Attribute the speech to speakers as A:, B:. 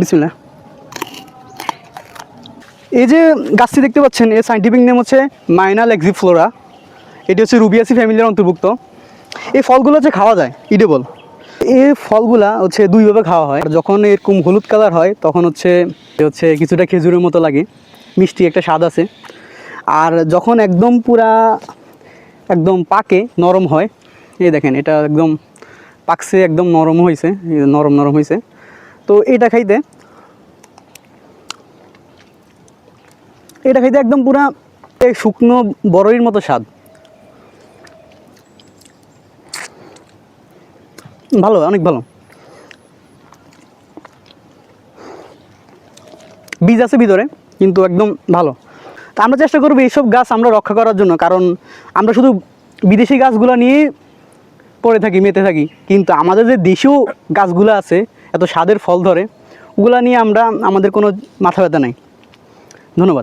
A: বিসমিল্লাহ। এই যে গাছটি দেখতে পাচ্ছেন, এর সাইন্টিফিক নেম হচ্ছে মাইনাল এক্সিফ্লোরা। এটি হচ্ছে রুবিয়াসি ফ্যামিলির অন্তর্ভুক্ত। এই ফলগুলো হচ্ছে খাওয়া যায় ইডেবল এই ফলগুলা হচ্ছে দুইভাবে খাওয়া হয়। যখন এরকম হলুদ কালার হয়, তখন হচ্ছে হচ্ছে কিছুটা খেজুরের মতো লাগে। মিষ্টি একটা স্বাদ আছে। আর যখন একদম পুরা, একদম পাকে, নরম হয়, এই দেখেন, এটা একদম পাকছে, একদম নরম হয়েছে নরম নরম হয়েছে তো এটা খাইতে। এটা খাইতে একদম পুরা এই শুকনো বড়ইর মতো স্বাদ। ভালো, অনেক ভালো। বীজ আছে ভিতরে, কিন্তু একদম ভালো। তা আমরা চেষ্টা করব এইসব গাছ আমরা রক্ষা করার জন্য, কারণ আমরা শুধু বিদেশি গাছগুলো নিয়ে পড়ে থাকি, মেতে থাকি। কিন্তু আমাদের যে দেশীয় গাছগুলো আছে এত স্বাদের ফল ধরে ওগুলা নিয়ে আমরা আমাদের কোনো মাথা ব্যথা নাই। ধন্যবাদ।